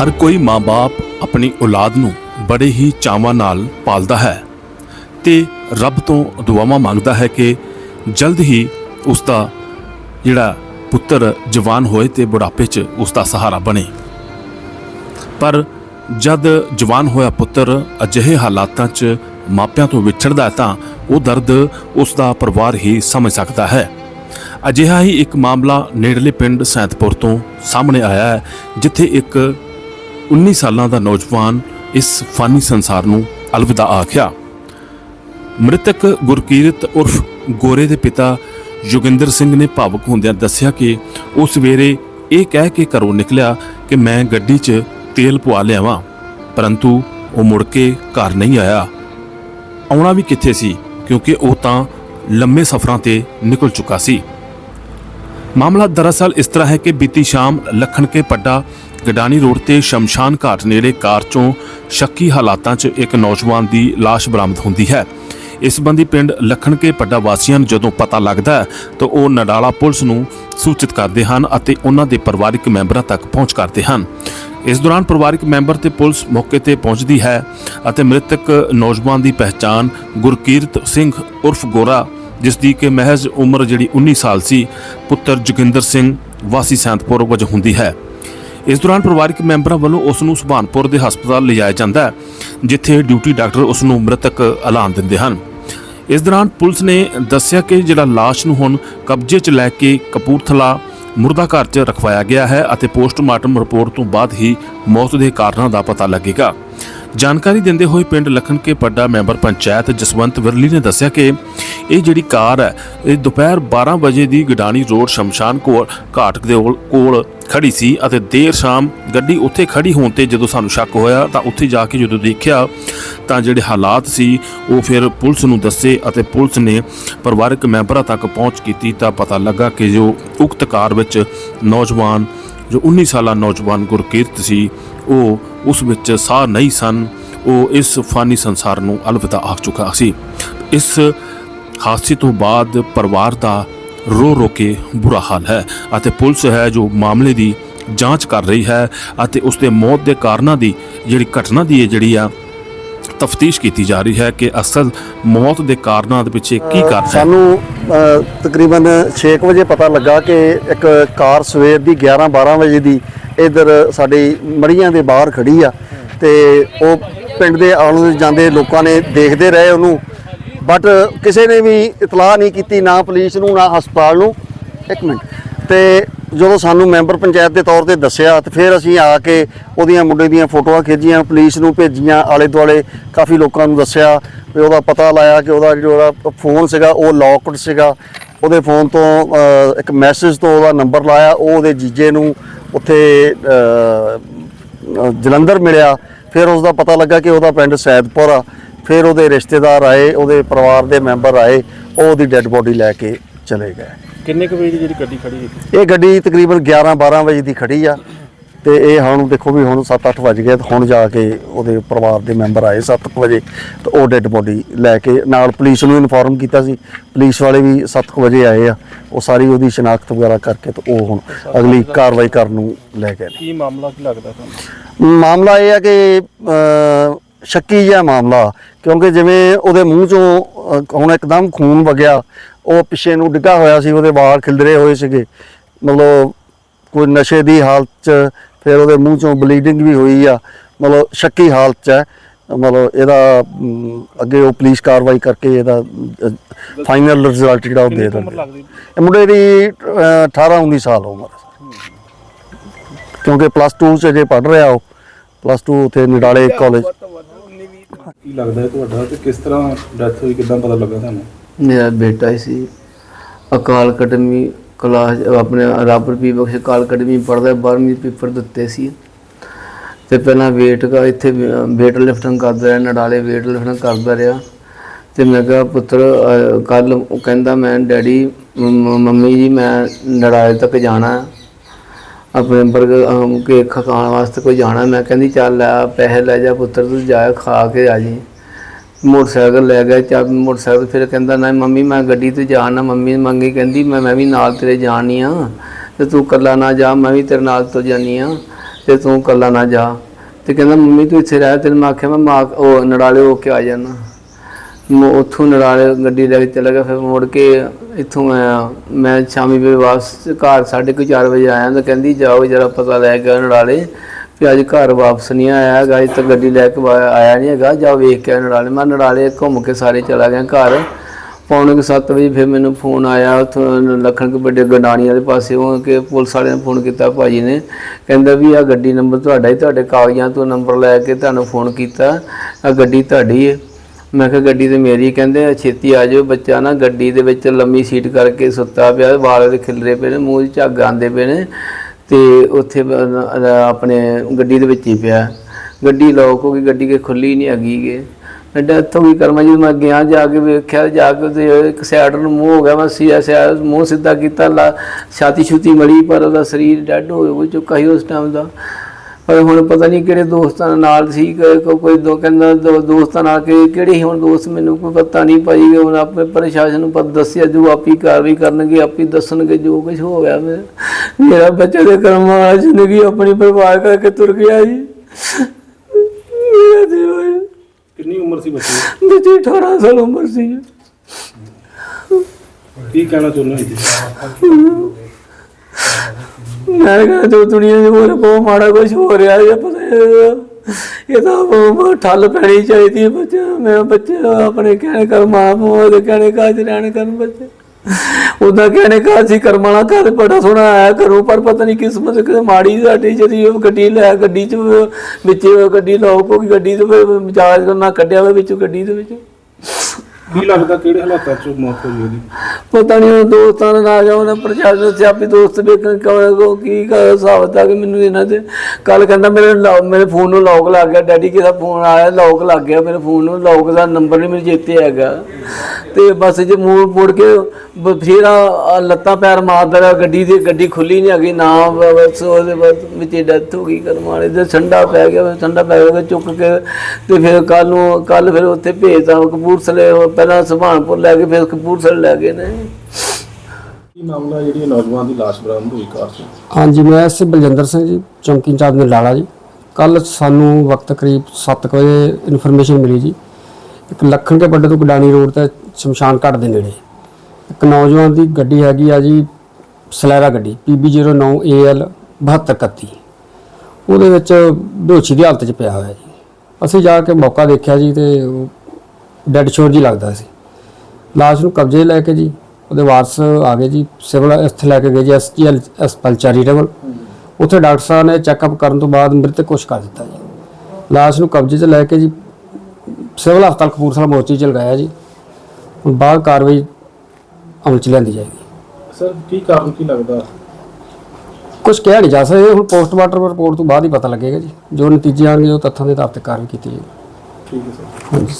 ਹਰ ਕੋਈ ਮਾਂ-ਬਾਪ ਆਪਣੀ ਔਲਾਦ ਨੂੰ ਬੜੇ ਹੀ ਚਾਵਾਂ ਨਾਲ ਪਾਲਦਾ ਹੈ ਤੇ ਰੱਬ ਤੋਂ ਦੁਆਵਾਂ ਮੰਗਦਾ ਹੈ ਕਿ ਜਲਦ ਹੀ ਉਸ ਦਾ ਜਿਹੜਾ ਪੁੱਤਰ ਜਵਾਨ ਹੋਏ ਤੇ ਬੁਢਾਪੇ 'ਚ ਉਸ ਦਾ ਸਹਾਰਾ ਬਣੇ। ਪਰ ਜਦ ਜਵਾਨ ਹੋਇਆ ਪੁੱਤਰ ਅਜਿਹੇ ਹਾਲਾਤਾਂ 'ਚ ਮਾਪਿਆਂ ਤੋਂ ਵਿਛੜਦਾ ਤਾਂ ਉਹ ਦਰਦ ਉਸ ਦਾ ਪਰਿਵਾਰ ਹੀ ਸਮਝ ਸਕਦਾ ਹੈ। ਅਜਿਹਾ ਹੀ ਇੱਕ ਮਾਮਲਾ ਨੇੜਲੇ ਪਿੰਡ ਸੈਂਤਪੁਰ ਤੋਂ ਸਾਹਮਣੇ ਆਇਆ ਹੈ, ਜਿੱਥੇ ਇੱਕ 19 ਸਾਲਾਂ ਦਾ ਨੌਜਵਾਨ ਇਸ ਫਾਨੀ ਸੰਸਾਰ ਨੂੰ ਅਲਵਿਦਾ ਆਖਿਆ। ਮ੍ਰਿਤਕ ਗੁਰਕੀਰਤ ਉਰਫ ਗੋਰੇ ਦੇ ਪਿਤਾ ਜੋਗਿੰਦਰ ਸਿੰਘ ਨੇ ਭਾਵੁਕ ਹੁੰਦਿਆਂ ਦੱਸਿਆ ਕਿ ਉਹ ਸਵੇਰੇ ਇਹ ਕਹਿ ਕੇ ਘਰੋਂ ਨਿਕਲਿਆ ਕਿ ਮੈਂ ਗੱਡੀ 'ਚ ਤੇਲ ਪਵਾ ਲਿਆਵਾਂ, ਪਰੰਤੂ ਉਹ ਮੁੜ ਕੇ ਘਰ ਨਹੀਂ ਆਇਆ। ਆਉਣਾ ਵੀ ਕਿੱਥੇ ਸੀ, ਕਿਉਂਕਿ ਉਹ ਤਾਂ ਲੰਮੇ ਸਫ਼ਰਾਂ ਤੇ ਨਿਕਲ ਚੁੱਕਾ ਸੀ। ਮਾਮਲਾ ਦਰਅਸਲ ਇਸ ਤਰ੍ਹਾਂ ਹੈ ਕਿ ਬੀਤੀ ਸ਼ਾਮ ਲਖਣ ਕੇ ਪੱਡਾ ਗਡਾਨੀ ਰੋਡ ਤੇ ਸ਼ਮਸ਼ਾਨ ਘਾਟ ਨੇੜੇ ਕਾਰ ਚੋਂ ਸ਼ੱਕੀ ਹਾਲਾਤਾਂ 'ਚ ਇੱਕ ਨੌਜਵਾਨ ਦੀ ਲਾਸ਼ ਬਰਾਮਦ ਹੁੰਦੀ ਹੈ। ਇਸ ਸੰਬੰਧੀ ਪਿੰਡ ਲਖਣ ਕੇ ਪੱਡਾ ਵਾਸੀਆਂ ਨੂੰ ਜਦੋਂ ਪਤਾ ਲੱਗਦਾ ਤਾਂ ਉਹ ਨਡਾਲਾ ਪੁਲਿਸ ਨੂੰ ਸੂਚਿਤ ਕਰਦੇ ਹਨ ਅਤੇ ਉਹਨਾਂ ਦੇ ਪਰਿਵਾਰਕ ਮੈਂਬਰਾਂ ਤੱਕ ਪਹੁੰਚ ਕਰਦੇ ਹਨ। ਇਸ ਦੌਰਾਨ ਪਰਿਵਾਰਕ ਮੈਂਬਰ ਤੇ ਪੁਲਿਸ ਮੌਕੇ ਤੇ ਪਹੁੰਚਦੀ ਹੈ ਅਤੇ ਮ੍ਰਿਤਕ ਨੌਜਵਾਨ ਦੀ ਪਹਿਚਾਣ ਗੁਰਕੀਰਤ ਸਿੰਘ ਉਰਫ ਗੋਰਾ, ਜਿਸ ਦੀ ਕਿ ਮਹਿਜ਼ ਉਮਰ ਜਿਹੜੀ 19 ਸਾਲ ਸੀ, ਪੁੱਤਰ ਜੋਗਿੰਦਰ ਸਿੰਘ ਵਾਸੀ ਸੈਂਤਪੁਰ ਵਜੋਂ ਹੁੰਦੀ ਹੈ। ਇਸ ਦੌਰਾਨ ਪਰਿਵਾਰਕ ਮੈਂਬਰਾਂ ਵੱਲੋਂ ਉਸ ਨੂੰ ਸੁਭਾਨਪੁਰ ਦੇ ਹਸਪਤਾਲ ਲਿਜਾਇਆ ਜਾਂਦਾ ਹੈ, ਜਿੱਥੇ ਡਿਊਟੀ ਡਾਕਟਰ ਉਸ ਨੂੰ ਮ੍ਰਿਤਕ ਐਲਾਨ ਦਿੰਦੇ ਹਨ। ਇਸ ਦੌਰਾਨ ਪੁਲਿਸ ਨੇ ਦੱਸਿਆ ਕਿ ਜਿਹੜਾ ਲਾਸ਼ ਨੂੰ ਹੁਣ ਕਬਜ਼ੇ 'ਚ ਲੈ ਕੇ ਕਪੂਰਥਲਾ ਮੁਰਦਾ ਘਰ 'ਚ ਰਖਵਾਇਆ ਗਿਆ ਹੈ ਅਤੇ ਪੋਸਟਮਾਰਟਮ ਰਿਪੋਰਟ ਤੋਂ ਬਾਅਦ ਹੀ ਮੌਤ ਦੇ ਕਾਰਨਾਂ ਦਾ ਪਤਾ ਲੱਗੇਗਾ। ਜਾਣਕਾਰੀ ਦਿੰਦੇ ਹੋਏ ਪਿੰਡ ਲਖਣ ਕੇ ਪੱਡਾ ਮੈਂਬਰ ਪੰਚਾਇਤ ਜਸਵੰਤ ਵਿਰਲੀ ਨੇ ਦੱਸਿਆ ਕਿ ਇਹ ਜਿਹੜੀ ਕਾਰ ਹੈ, ਇਹ ਦੁਪਹਿਰ 12 ਵਜੇ ਦੀ ਗਡਾਣੀ ਰੋਡ ਸ਼ਮਸ਼ਾਨ ਕੋਲ ਘਾਟ ਦੇ ਕੋਲ- ਕੋਲ ਖੜੀ ਸੀ ਅਤੇ ਦੇਰ ਸ਼ਾਮ ਗੱਡੀ ਉੱਥੇ ਖੜੀ ਹੋਣ ਤੇ ਜਦੋਂ ਸਾਨੂੰ ਸ਼ੱਕ ਹੋਇਆ ਤਾਂ ਉੱਥੇ ਜਾ ਕੇ ਜਦੋਂ ਦੇਖਿਆ ਤਾਂ ਜਿਹੜੇ ਹਾਲਾਤ ਸੀ, ਉਹ ਫਿਰ ਪੁਲਿਸ ਨੂੰ ਦੱਸੇ ਅਤੇ ਪੁਲਿਸ ਨੇ ਪਰਿਵਾਰਕ ਮੈਂਬਰਾਂ ਤੱਕ ਪਹੁੰਚ ਕੀਤੀ ਤਾਂ ਪਤਾ ਲੱਗਾ ਕਿ ਜੋ ਉਕਤ ਕਾਰ ਵਿੱਚ ਨੌਜਵਾਨ, ਜੋ 19 ਸਾਲਾ ਨੌਜਵਾਨ ਗੁਰਕੀਰਤ ਸੀ ਉਹ ਉਸ ਵਿੱਚ ਸਾਹ ਨਹੀਂ ਸਨ। ਉਹ ਇਸ ਫਾਨੀ ਸੰਸਾਰ ਨੂੰ ਅਲਵਿਦਾ ਆਖ ਚੁੱਕਾ ਸੀ। ਇਸ ਹਾਦਸੇ ਤੋਂ ਬਾਅਦ ਪਰਿਵਾਰ ਦਾ ਰੋ ਰੋ ਕੇ ਬੁਰਾ ਹਾਲ ਹੈ ਅਤੇ ਪੁਲਿਸ ਹੈ ਜੋ ਮਾਮਲੇ ਦੀ ਜਾਂਚ ਕਰ ਰਹੀ ਹੈ ਅਤੇ ਉਸ ਦੇ ਮੌਤ ਦੇ ਕਾਰਨਾਂ ਦੀ ਜਿਹੜੀ ਘਟਨਾ ਦੀ ਹੈ ਜਿਹੜੀ ਆ ਤਫਤੀਸ਼ ਕੀਤੀ ਜਾ ਰਹੀ ਹੈ ਕਿ ਅਸਲ ਮੌਤ ਦੇ ਕਾਰਨਾਂ ਦੇ ਪਿੱਛੇ ਕੀ ਕਾਰਨ ਹੈ। ਸਾਨੂੰ ਅ, ਤਕਰੀਬਨ 6 ਵਜੇ ਪਤਾ ਲੱਗਾ ਕਿ ਇੱਕ ਕਾਰ ਸਵੇਰ ਦੀ 11 12 ਵਜੇ ਦੀ ਇਧਰ ਸਾਡੀ ਮੜੀਆਂ ਦੇ ਬਾਹਰ ਖੜੀ ਆ ਤੇ ਉਹ ਪਿੰਡ ਦੇ ਆਲੇ ਜਾਂਦੇ ਲੋਕਾਂ ਨੇ ਦੇਖਦੇ ਰਹੇ ਉਹਨੂੰ। ਬਟ ਕਿਸੇ ਨੇ ਵੀ ਇਤਲਾਹ ਨਹੀਂ ਕੀਤੀ ਨਾ ਪੁਲਿਸ ਨੂੰ, ਨਾ ਹਸਪਤਾਲ ਨੂੰ। ਇੱਕ ਮਿੰਟ। ਤੇ ਜਦੋਂ ਸਾਨੂੰ ਮੈਂਬਰ ਪੰਚਾਇਤ ਦੇ ਤੌਰ ਤੇ ਦੱਸਿਆ ਤੇ ਫਿਰ ਅਸੀਂ ਆ ਕੇ ਉਹਦੀਆਂ ਮੁੰਡੇ ਦੀਆਂ ਫੋਟੋਆਂ ਖਿੱਚੀਆਂ, ਪੁਲਿਸ ਨੂੰ ਭੇਜੀਆਂ ਆਲੇ ਦੁਆਲੇ ਕਾਫੀ ਲੋਕਾਂ ਨੂੰ ਦੱਸਿਆ ਵੀ ਉਹਦਾ ਪਤਾ ਲਾਇਆ ਕਿ ਉਹਦਾ ਜਿਹੜਾ ਫੋਨ ਸੀਗਾ, ਉਹ ਲੌਕਡ ਸੀਗਾ। ਉਹਦੇ ਫੋਨ ਤੋਂ ਇੱਕ ਮੈਸੇਜ ਤੋਂ ਉਹਦਾ ਨੰਬਰ ਲਾਇਆ, ਉਹ ਉਹਦੇ ਜੀਜੇ ਨੂੰ ਉੱਥੇ ਜਲੰਧਰ ਮਿਲਿਆ ਫਿਰ ਉਸ ਦਾ ਪਤਾ ਲੱਗਾ ਕਿ ਉਹਦਾ ਪਿੰਡ ਸੈਦਪੁਰ ਆ। ਫਿਰ ਉਹਦੇ ਰਿਸ਼ਤੇਦਾਰ ਆਏ ਉਹਦੇ ਪਰਿਵਾਰ ਦੇ ਮੈਂਬਰ ਆਏ ਉਹ ਉਹਦੀ ਡੈੱਡ ਬੋਡੀ ਲੈ ਕੇ ਚਲੇ ਗਏ। ਕਿੰਨੇ ਕੁ ਵਜੇ ਦੀ ਜਿਹੜੀ ਗੱਡੀ ਖੜੀ ਇਹ ਗੱਡੀ ਤਕਰੀਬਨ 11 12 ਵਜੇ ਦੀ ਖੜੀ ਆ। ਤੇ ਇਹ ਹੁਣ ਦੇਖੋ ਵੀ ਹੁਣ 7-8 ਵਜ ਗਏ ਤੇ ਹੁਣ ਜਾ ਕੇ ਉਹਦੇ ਪਰਿਵਾਰ ਦੇ ਮੈਂਬਰ ਆਏ 7 ਵਜੇ ਤੇ ਉਹ ਡੈੱਡ ਬੋਡੀ ਲੈ ਕੇ ਨਾਲ ਪੁਲਿਸ ਨੂੰ ਇਨਫੋਰਮ ਕੀਤਾ ਸੀ। ਪੁਲਿਸ ਵਾਲੇ ਵੀ 7 ਵਜੇ ਆਏ ਆ। ਉਹ ਸਾਰੀ ਉਹਦੀ ਸ਼ਨਾਖਤ ਵਗੈਰਾ ਕਰਕੇ ਤੇ ਉਹ ਹੁਣ ਅਗਲੀ ਕਾਰਵਾਈ ਕਰਨ ਨੂੰ ਲੈ ਗਏ ਕੀ ਮਾਮਲਾ ਕੀ ਲੱਗਦਾ ਤੁਹਾਨੂੰ? ਮਾਮਲਾ ਇਹ ਆ ਕਿ ਸ਼ੱਕੀ ਜਿਹਾ ਮਾਮਲਾ ਕਿਉਂਕਿ ਜਿਵੇਂ ਉਹਦੇ ਮੂੰਹ ਚੋਂ ਹੁਣ ਇੱਕਦਮ ਖੂਨ ਵਗਿਆ ਉਹ ਪਿੱਛੇ ਨੂੰ ਡਿੱਗਾ ਹੋਇਆ ਸੀ ਉਹਦੇ ਵਾਲ ਖਿਲਰੇ ਹੋਏ ਸੀਗੇ। ਮਤਲਬ ਕੋਈ ਨਸ਼ੇ ਦੀ ਹਾਲਤ ਚ ਫਿਰ ਉਹਦੇ ਮੂੰਹ ਚੋਂ ਬਲੀਡਿੰਗ ਵੀ ਹੋਈ ਆ ਮਤਲਬ ਸ਼ੱਕੀ ਹਾਲਤ ਚ ਹੈ। ਮਤਲਬ ਇਹਦਾ ਅੱਗੇ ਉਹ ਪੁਲਿਸ ਕਾਰਵਾਈ ਕਰਕੇ ਇਹਦਾ ਫਾਈਨਲ ਰਿਜ਼ਲਟ ਜਿਹੜਾ ਉਹ ਦੇ ਕੁ ਲੱਗਦੀ? ਇਹ ਮੁੰਡੇ ਦੀ ਅ, 18 19 ਸਾਲ ਉਮਰ ਹੈ। ਕਿਉਂਕਿ ਪਲੱਸ 2 ਚ ਜੇ ਪੜ ਰਿਹਾ ਉਹ ਪਲੱਸ 2 ਉਥੇ ਨਿਡਾਲੇ ਕਾਲਜ ਕੀ ਲੱਗਦਾ ਹੈ ਤੁਹਾਡਾ ਤੇ ਕਿਸ ਤਰ੍ਹਾਂ ਡੈਥ ਹੋਈ ਕਿਦਾਂ ਪਤਾ ਲੱਗਾ ਤੁਹਾਨੂੰ? ਮੇਰਾ ਬੇਟਾ ਹੀ ਸੀ ਅਕਾਲ ਅਕੈਡਮੀ ਕਲਾਸ, ਆਪਣੇ ਰੱਬ ਪੀ ਬਖਸ਼ ਕਾਲ ਅਕੈਡਮੀ ਪੜ੍ਹਦਾ 12ਵੀਂ ਪੇਪਰ ਦਿੱਤੇ ਸੀ। ਤੇ ਪਹਿਲਾਂ weight ਦਾ ਇੱਥੇ weight ਲਿਫਟਿੰਗ ਕਰਦਾ ਰਿਹਾ, ਨਡਾਲੇ weight ਲਿਫਟਿੰਗ ਕਰਦਾ ਰਿਹਾ। ਤੇ ਮੈਂ ਕਿਹਾ, ਪੁੱਤਰ ਕੱਲ ਉਹ ਕਹਿੰਦਾ ਮੈਂ, ਡੈਡੀ, ਮੰਮੀ ਜੀ, ਮੈਂ ਨਡਾਲੇ ਤੱਕ ਜਾਣਾ। ਆਪਣੇ ਬਰਗਰ ਕੇਕ ਖਾਣ ਵਾਸਤੇ ਕੋਈ ਜਾਣਾ। ਮੈਂ ਕਹਿੰਦੀ, ਚੱਲ ਲੈ, ਪੈਸੇ ਲੈ ਜਾ ਪੁੱਤਰ, ਤੂੰ ਜਾ ਖਾ ਕੇ ਆ ਜੀ। ਮੋਟਰਸਾਈਕਲ ਲੈ ਗਿਆ ਚਾਬੀ ਮੋਟਰਸਾਈਕਲ ਫਿਰ ਕਹਿੰਦਾ, ਨਾ ਮੰਮੀ, ਮੈਂ ਗੱਡੀ ਤੇ ਜਾਣਾ ਮੰਮੀ ਮੰਗੀ, ਕਹਿੰਦੀ, ਮੈਂ ਮੈਂ ਵੀ ਨਾਲ ਤੇਰੇ ਜਾਣੀ ਆ ਤੇ ਤੂੰ ਇਕੱਲਾ ਨਾ ਜਾ, ਮੈਂ ਵੀ ਤੇਰੇ ਨਾਲ ਤੋਂ ਜਾਨੀ ਆ ਤੇ ਤੂੰ ਇਕੱਲਾ ਨਾ ਜਾ। ਤੇ ਕਹਿੰਦਾ, ਮੰਮੀ, ਤੂੰ ਇੱਥੇ ਰਹਿ। ਤੈਨੂੰ ਮੈਂ ਆਖਿਆ, ਮੈਂ ਮਾਂ ਉਹ ਨੜਾਲੇ ਹੋ ਕੇ ਆ ਜਾਣਾ ਮੈਂ ਉੱਥੋਂ ਨੜਾਲੇ ਗੱਡੀ ਲੈ ਕੇ ਚਲਾ ਗਿਆ, ਫਿਰ ਮੁੜ ਕੇ ਇੱਥੋਂ ਮੈਂ ਮੈਂ ਸ਼ਾਮੀ ਵੇ ਵਾਪਸ ਘਰ ਸਾਢੇ ਕੁ ਚਾਰ ਵਜੇ ਆਇਆ ਤਾਂ ਕਹਿੰਦੀ, ਜਾਓ, ਜਰਾ ਪਤਾ ਲੈ ਕੇ ਨੜਾਲੇ। ਵੀ ਅੱਜ ਘਰ ਵਾਪਸ ਨਹੀਂ ਆਇਆ ਹੈਗਾ ਅੱਜ ਤੱਕ ਗੱਡੀ ਲੈ ਕੇ ਵਾ- ਆਇਆ ਨਹੀਂ ਹੈਗਾ ਜਾਓ ਵੇਖ ਕੇ ਆਇਆ ਨੜਾਲੇ ਮੈਂ ਨੜਾਲੇ ਘੁੰਮ ਕੇ ਸਾਰੇ ਚਲਾ ਗਿਆ ਘਰ। ਪੌਣੇ ਕੁ ਸੱਤ ਵਜੇ ਫਿਰ ਮੈਨੂੰ ਫੋਨ ਆਇਆ ਉੱਥੋਂ ਲੱਖਣ ਕੇ ਵੱਡੇ ਗਡਾਣੀ ਵਾਲੇ ਪਾਸੇ। ਉਹ ਕਿ ਪੁਲਿਸ ਵਾਲਿਆਂ ਨੇ ਫੋਨ ਕੀਤਾ ਭਾਜੀ ਨੇ। ਕਹਿੰਦਾ ਵੀ ਆ ਗੱਡੀ ਨੰਬਰ ਤੁਹਾਡਾ ਹੀ, ਤੁਹਾਡੇ ਕਾਗਜ਼ਾਂ ਤੋਂ ਨੰਬਰ ਲੈ ਕੇ ਤੁਹਾਨੂੰ ਫੋਨ ਕੀਤਾ। ਆ ਗੱਡੀ ਤੁਹਾਡੀ ਹੈ ਮੈਂ ਕਿਹਾ ਗੱਡੀ ਤੇ ਮੇਰੀ ਕਹਿੰਦੇ ਛੇਤੀ ਆ ਜਾਓ ਬੱਚਾ ਨਾ, ਗੱਡੀ ਦੇ ਵਿੱਚ ਲੰਮੀ ਸੀਟ ਕਰਕੇ ਸੁੱਤਾ ਪਿਆ, ਵਾਲ ਦੇ ਖਿਲਰੇ ਪਏ ਨੇ, ਮੂੰਹ 'ਚ ਝੱਗ ਆਉਂਦੇ ਪਏ ਨੇ। ਤੇ ਉੱਥੇ ਆਪਣੇ ਗੱਡੀ ਦੇ ਵਿੱਚ ਹੀ ਪਿਆ। ਗੱਡੀ ਲੋਕ ਹੋ ਗਈ, ਗੱਡੀ ਕੇ ਖੁੱਲੀ ਨਹੀਂ ਹੈਗੀ ਗੇ। ਡੈਥ ਹੋ ਗਈ ਕਰਮਾ ਜੀ ਮੈਂ ਗਿਆ ਜਾ ਕੇ ਵੇਖਿਆ, ਜਾ ਕੇ ਤੇ ਇੱਕ ਸਾਈਡ ਨੂੰ ਮੂੰਹ ਹੋ ਗਿਆ, ਮੈਂ ਸੀ ਐਸਾ ਮੂੰਹ ਸਿੱਧਾ ਕੀਤਾ, ਲਾ ਛਾਤੀ ਛੁਤੀ ਮੜੀ, ਪਰ ਉਹਦਾ ਸਰੀਰ ਡੈਡ ਹੋ ਚੁੱਕਾ ਸੀ ਉਸ ਟਾਈਮ ਦਾ। ਪਰ ਹੁਣ ਪਤਾ ਨਹੀਂ ਕਿਹੜੇ ਦੋਸਤਾਂ ਨਾਲ ਸੀ ਕੋਈ ਦੋ ਕਹਿੰਦਾ ਦੋ ਦੋਸਤਾਂ ਨਾਲ ਕਿ ਕਿਹੜੇ ਹੁਣ ਦੋਸਤ ਮੈਨੂੰ ਕੋਈ ਪਤਾ ਨਹੀਂ ਭਾਈ ਹੁਣ ਆਪੇ ਪ੍ਰਸ਼ਾਸਨ ਨੂੰ ਪਤਾ ਦੱਸਿਆ ਜੋ ਆਪੀ ਕਾਰਵਾਈ ਕਰਨਗੇ ਆਪੀ ਦੱਸਣਗੇ ਜੋ ਕੁਝ ਹੋ ਗਿਆ ਮੇਰੇ ਬੱਚੇ ਦੇ ਕਰਮਾਂ ਵਾਲਾ ਜ਼ਿੰਦਗੀ ਆਪਣੀ ਬਰਬਾਦ ਕਰਕੇ ਤੁਰ ਗਿਆ ਜੀ। ਮੇਰਾ ਕਿੰਨੀ ਉਮਰ ਸੀ ਬੱਚੇ ਬੱਚੇ 18 ਸਾਲ ਉਮਰ ਸੀ। ਦੀ? ਕੀ ਕਹਿਣਾ ਚਾਹੁੰਦੇ ਹੋ ਜੀ? ਮੈਂ ਕਹਿੰਦਾ ਜੋ ਦੁਨੀਆ ਦੇ ਹੋਰ ਬਹੁਤ ਮਾੜਾ ਕੁਝ ਹੋ ਰਿਹਾ ਹੈ ਪਤਾ ਇਹ ਤਾਂ ਬਹੁਤ ਠੱਲ ਪੈਣੀ ਚਾਹੀਦੀ ਹੈ ਬੱਚੇ ਮੈਂ ਬੱਚੇ, ਆਪਣੇ ਕਹਿਣੇ ਕਰ ਮਾਂ ਪਿਓ ਦੇ ਕਹਿਣੇ ਕਾਜ ਰਹਿਣ ਕਰਨ ਬੱਚੇ। ਉਹਦਾ ਕਹਿਣੇ ਕਾਜ ਸੀ ਕਰਮਾਲਾ ਘਰ ਬੜਾ ਸੋਹਣਾ ਆਇਆ ਘਰੋਂ, ਪਰ ਪਤਾ ਨਹੀਂ ਕਿਸਮਤ ਕਿਤੇ ਮਾੜੀ ਸਾਡੀ ਜਿਹੜੀ ਉਹ ਗੱਡੀ ਲੈ, ਗੱਡੀ ਚ ਵਿੱਚ ਗੱਡੀ ਲੋਕ ਹੋ ਗਈ, ਗੱਡੀ ਤੋਂ ਮਜਾਜ ਕਰਨਾ ਕੱਢਿਆ ਹੋਇਆ ਵਿੱਚੋਂ, ਗੱਡੀ ਦੇ ਵਿੱਚ। ਕੀ ਲੱਗਦਾ ਕਿਹੜੇ ਹਾਲਾਤਾਂ 'ਚ ਮੌਤ ਹੋਈ ਉਹਦੀ? ਪਤਾ ਨਹੀਂ ਉਹ ਦੋਸਤਾਂ ਦੇ ਨਾਲ ਜਾਉਣਾ ਪ੍ਰਸ਼ਾਸਨ ਸਿਆਪੀ ਦੋਸਤ ਵੇਖਣ ਕੋ ਕੀ ਕਰ ਹਿਸਾਬ ਤਾ ਕਿ ਮੈਨੂੰ ਇਹਨਾਂ ਤੇ ਕੱਲ ਕਹਿੰਦਾ ਮੇਰੇ ਲੌ- ਮੇਰੇ ਫੋਨ ਨੂੰ ਲੌਕ ਲੱਗ ਗਿਆ ਡੈਡੀ ਕਿਹਦਾ ਫੋਨ ਆਇਆ ਲੌਕ ਲੱਗ ਗਿਆ, ਮੇਰੇ ਫੋਨ ਨੂੰ ਲੌਕ ਦਾ ਨੰਬਰ ਨਹੀਂ ਮੈਨੂੰ ਜੇਤੇ ਹੈਗਾ। ਤੇ ਬਸ ਜੇ ਮੂੰਹ ਮੋੜ ਕੇ ਬ- ਫਿਰ ਆ ਲੱਤਾਂ ਪੈਰ ਮਾਰਦਾ ਰਿਹਾ, ਗੱਡੀ ਦੀ, ਗੱਡੀ ਖੁੱਲੀ ਨਹੀਂ ਹੈਗੀ, ਨਾ ਬ- ਬਸ ਉਹਦੇ ਬਸ ਵਿੱਚ ਡੈਥ ਹੋ ਗਈ ਕਰਮ ਵਾਲੇ ਦੇ, ਠੰਡਾ ਪੈ ਗਿਆ, ਠੰਡਾ ਪੈ ਗਿਆ, ਚੁੱਕ ਕੇ ਤੇ ਫਿਰ ਕੱਲ ਨੂੰ ਕੱਲ ਫਿਰ ਉੱਥੇ ਭੇਜਦਾ ਕਪੂਰਥਲੇ ਉਹ ਪਹਿਲਾਂ ਸੁਭਾਨਪੁਰ ਲੈ ਕੇ ਫਿਰ ਕਪੂਰਥਲੇ ਲੈ ਗਏ ਨੇ। ਕੀ ਮਾਮਲਾ ਜਿਹੜੀ ਇਹ ਨੌਜਵਾਨ ਦੀ ਲਾਸ਼ ਬਰਾਮਦ ਹੋਈ ਕਾਰ 'ਚ? ਹਾਂਜੀ ਮੈਂ ਐਸ ਬਲਜਿੰਦਰ ਸਿੰਘ ਜੀ ਚੌਂਕੀ ਇੰਚਾਰਜ ਨਲਾਲਾ ਜੀ। ਕੱਲ ਸਾਨੂੰ ਵਕਤ ਕਰੀਬ 7 ਵਜੇ ਇਨਫੋਰਮੇਸ਼ਨ ਮਿਲੀ ਜੀ। ਇੱਕ ਲੱਖਣ ਕੇ ਵੱਡੇ ਤੋਂ ਗਡਾਣੀ ਰੋਡ ਤੇ ਸ਼ਮਸ਼ਾਨ ਘਾਟ ਦੇ ਨੇੜੇ। ਇੱਕ ਨੌਜਵਾਨ ਦੀ ਗੱਡੀ ਹੈਗੀ ਆ ਜੀ ਸਲੈਰਾ ਗੱਡੀ PB09AL 7231 ਉਹਦੇ ਵਿੱਚ ਬੇਹੋਸ਼ੀ ਦੀ ਹਾਲਤ 'ਚ ਪਿਆ ਹੋਇਆ ਜੀ। ਅਸੀਂ ਜਾ ਕੇ ਮੌਕਾ ਦੇਖਿਆ ਜੀ ਤੇ ਡੈਡ ਸ਼ੋਰ ਜੀ ਲੱਗਦਾ ਸੀ। ਲਾਸ਼ ਨੂੰ ਕਬਜ਼ੇ ਲੈ ਕੇ ਜੀ ਉਹਦੇ ਵਾਰਸ ਆ ਗਏ ਜੀ ਸਿਵਲ ਇੱਥੇ ਲੈ ਕੇ ਗਏ ਜੀ ਐਸਜੀਐਲ ਹਸਪਤਾਲ ਚੈਰੀਟੇਬਲ। ਉੱਥੇ ਡਾਕਟਰ ਸਾਹਿਬ ਨੇ ਚੈੱਕਅਪ ਕਰਨ ਤੋਂ ਬਾਅਦ ਮ੍ਰਿਤਕ ਘੋਸ਼ ਕਰ ਦਿੱਤਾ ਜੀ। ਲਾਸ਼ ਨੂੰ ਕਬਜ਼ੇ 'ਚ ਲੈ ਕੇ ਜੀ ਸਿਵਲ ਹਸਪਤਾਲ ਕਪੂਰਥਲਾ ਮੋਰਚੀ 'ਚ ਲਗਾਇਆ ਜੀ। ਹੁਣ ਬਾਅਦ ਕਾਰਵਾਈ ਅਮਲ 'ਚ ਲਿਆਂਦੀ ਜਾਏਗੀ। ਸਰ ਕੀ ਕਾਰਨ ਕੀ ਲੱਗਦਾ? ਕੁਝ ਕਹਿ ਨਹੀਂ ਜਾ ਸਕਦੇ ਹੁਣ ਪੋਸਟਮਾਰਟਮ ਰਿਪੋਰਟ ਤੋਂ ਬਾਅਦ ਹੀ ਪਤਾ ਲੱਗੇਗਾ ਜੀ। ਜੋ ਨਤੀਜੇ ਆਉਣਗੇ ਉਹ ਤੱਥਾਂ ਦੇ ਆਧਾਰ ਤੇ ਕਾਰਵਾਈ ਕੀਤੀ ਜਾਏਗੀ। ਠੀਕ ਹੈ ਸਰ। ਹਾਂਜੀ